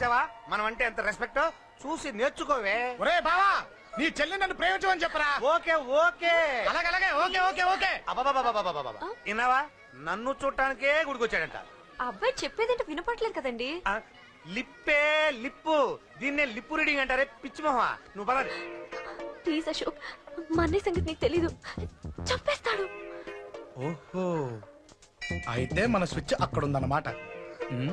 చూసావా? మనం అంటే ఎంత రెస్పెక్ట్ చూసి నేర్చుకోవే. ఒరే బావా నీ చెల్లి నన్ను ప్రేమించమని చెప్పరా? Okay okay. అలాగే అలాగే ఓకే ఓకే ఓకే. విన్నావా? నన్ను చూడటానికే గుడికొచ్చాడంట. ఆ అబ్బాయి చెప్పేదంటే వినపట్లేదు కదండి. ఆ, లిప్పే లిప్పు. దీన్నే లిప్పు రీడింగ్ అంటారే పిచ్చి మొహ నువ్వు పదది ప్లీజ్ అశోక్ మా అన్నయ్య సంగతి నీకు తెలీదు. చంపేస్తాడు. ఓహో. అయితే మన స్విచ్ అక్కడ ఉందన్నమాట ఉమ్,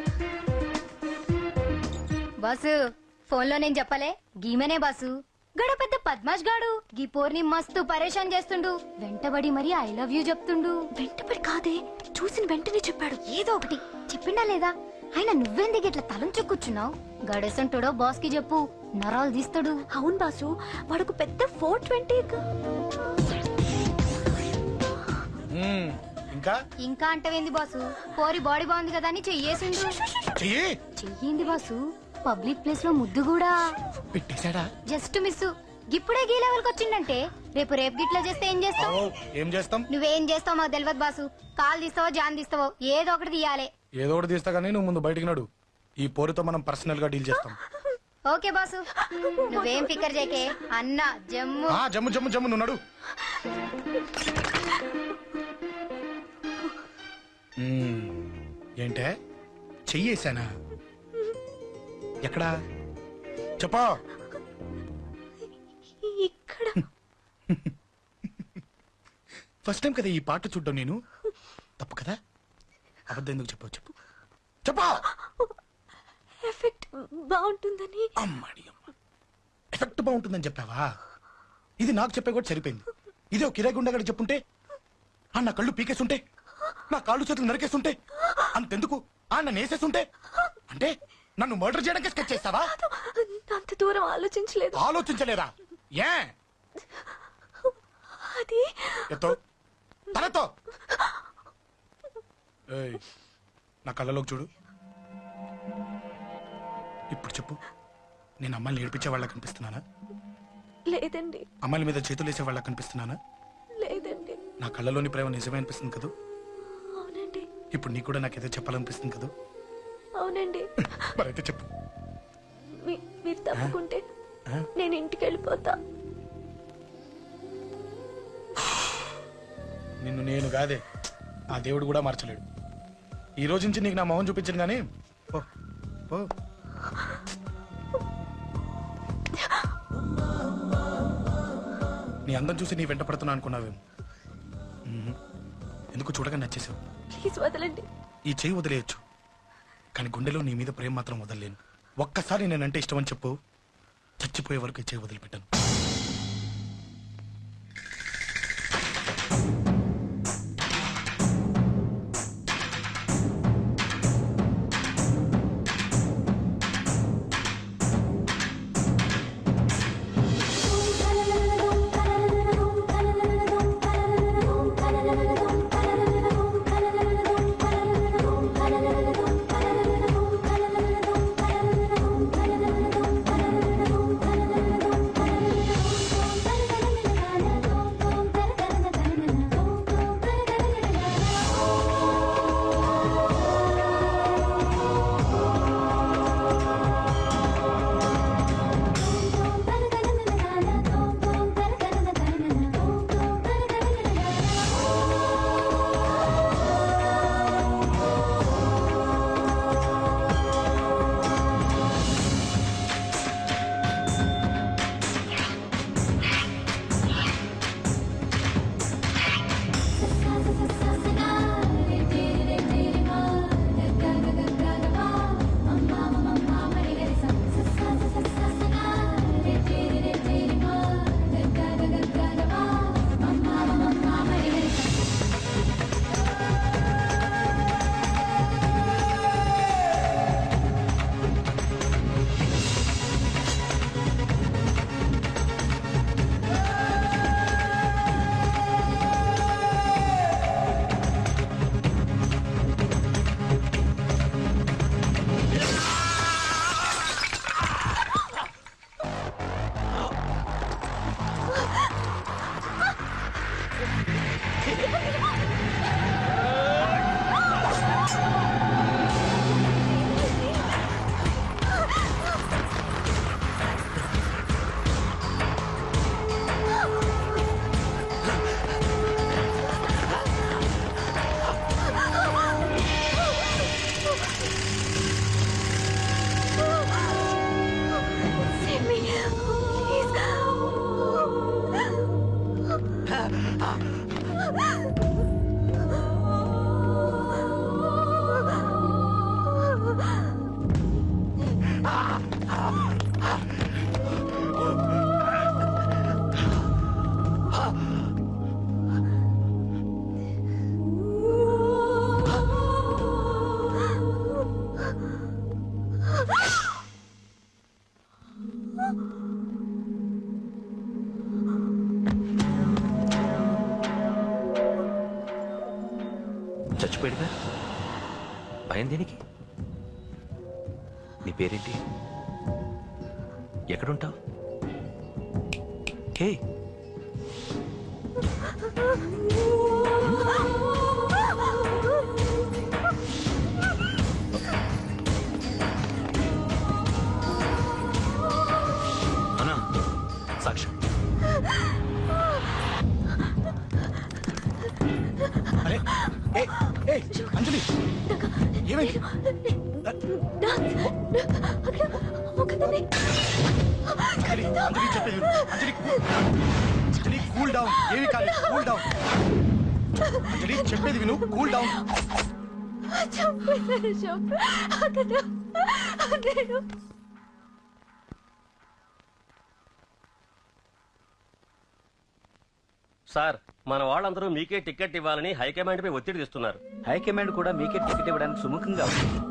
బాసు ఫోన్లో నేను చెప్పలే. గీమనే బాసు. గడ పెద్ద పద్మాష్ గాడు. గీ పోర్ని మస్తు పరేషాన్ చేస్తుండు. వెంటబడి మరి ఐ లవ్ యూ చెప్తుండు. వెంటపడి కాదే చూసిన వెంటనే చెప్పాడు. ఏదో ఒకటి. చెప్పిండా లేదా? ఆయన నువ్వెందుకు ఇట్లా తలంచు కూర్చున్నావు గడేసంటాడో బాస్కి చెప్పు. నరాలు తీస్తాడు. అవును బాసు వాడొక పెద్ద ఫోర్ ట్వంటీ ఇంకా? ఇంకా అంటవేంది బాసు? పోరి బాడీ బాగుంది కదా అని చెయ్యేసిండు. చెయ్యి! చెయ్యింది బాసు. పబ్లిక్ ప్లేస్లో ముద్దు కూడా. పెట్టేశాడా? జస్ట్ మిస్ ఇప్పుడే గీ లెవెల్కి వచ్చిండంటే రేపు రేపు గిట్లా చేస్తే ఏం చేస్తావు ఏం చేస్తాం? నువ్వేం చేస్తావు మాకు తెలియదు బాసు. కాల్ తీస్తావో జాన్ తీస్తావో ఏదో ఒకటి తీయాలి. ఏదో ఒకటి తీస్తా కానీ నువ్వు ముందు బయటికి నడు. ఈ పోరుతో మనం పర్సనల్గా డీల్ చేస్తాం. Okay boss. నువ్వేం ఫికర్ చేకే అన్న జమ్ము. ఆ జమ్ము జమ్ము జమ్ము నువ్వు నడు. ఏంటే? చెయ్యేశానా? ఎక్కడా? చెప్పా. ఇక్కడ. ఫస్ట్ టైం కదా ఈ పాట చూడ్డం నేను. తప్పు కదా? అబద్ధం ఎందుకు చెప్పావు చెప్పు. చెప్పా. ఎఫెక్ట్ బాగుంటుందని. అమ్మాడి అమ్మ. ఎఫెక్ట్ బాగుంటుందని చెప్పావా? ఇది నాకు చెప్పే కూడా సరిపోయింది. ఇదే ఒక కిరాయి గుండెగాడు చెప్పుంటే ఆ నా కళ్ళు పీకేస్తుంటే నా కాళ్ళు చేతులు నరికేస్తుంటే అంతెందుకు? ఆ నన్ను వేసేస్తుంటే అంటే నన్ను మర్డర్ చేయడానికి స్కెచ్ చేస్తావా? అంత దూరం ఆలోచించలేదు. ఆలోచించలేదా? ఏ? అది ఎత్తో. ఏయ్, నా కళ్ళలోకి చూడు. ఇప్పుడు చెప్పు. నేను అమ్మాయిని ఏడిపించే వాళ్ళ కనిపిస్తున్నానా? లేదండి. అమ్మాయిల మీద చేతులు వేసే వాళ్ళ కనిపిస్తున్నానా? లేదండి. నా కళ్ళలోని ప్రేమ నిజమే అనిపిస్తుంది కదా? అవునండి. ఇప్పుడు నీకు కూడా నాకేదో చెప్పాలనిపిస్తుంది కదా? అవునండి. మరైతే చెప్పు. మీరు తప్పుకుంటే? నేను ఇంటికి వెళ్ళిపోతా నిన్ను నేను కాదే ఆ దేవుడు కూడా మార్చలేడు. ఈ రోజు నుంచి నీకు నా మొహం చూపించను కానీ ఓ ఓ నీ అందం చూసి నీ వెంట పడుతున్నా అనుకున్నావేమో. ఎందుకు చూడగా నచ్చేసావు? ప్లీజ్ వదలండి. ఈ చేయి వదిలేయచ్చు. కానీ గుండెలో నీ మీద ప్రేమ మాత్రం వదలలేను. ఒక్కసారి నేనంటే ఇష్టం అని చెప్పు. చచ్చిపోయే వరకు ఈ చేయి వదిలిపెట్టాను. 啊！పేరేంటి? ఎక్కడుంటావు? హే! అన్నా సాక్ష్యం అరే ఏ అంజలి ఏమైంది? అంజలి అంజలి చెప్పేది. అంజలి అంజలి కూల్ డౌన్ ఏమి కాలేదు కూల్ డౌన్ అంజలి చెప్పేది విను కూల్ డౌన్ సార్ మన వాళ్ళందరూ మీకే టికెట్ ఇవ్వాలని హైకమాండ్ పై ఒత్తిడి తెస్తున్నారు. హైకమాండ్ కూడా మీకే టికెట్ ఇవ్వడానికి సుముఖంగా ఉంది.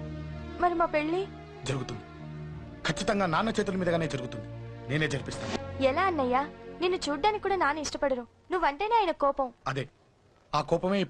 మరి మా పెళ్ళి జరుగుతుంది. ఖచ్చితంగా నాన్న చేతుల మీదగానే జరుగుతుంది. నేనే జరిపిస్తాను. ఎలా అన్నయ్య? నిన్ను చూడ్డానికి కూడా నాన్న ఇష్టపడరు. నువ్వంటేనే ఆయన కోపం. అదే. ఆ కోపమే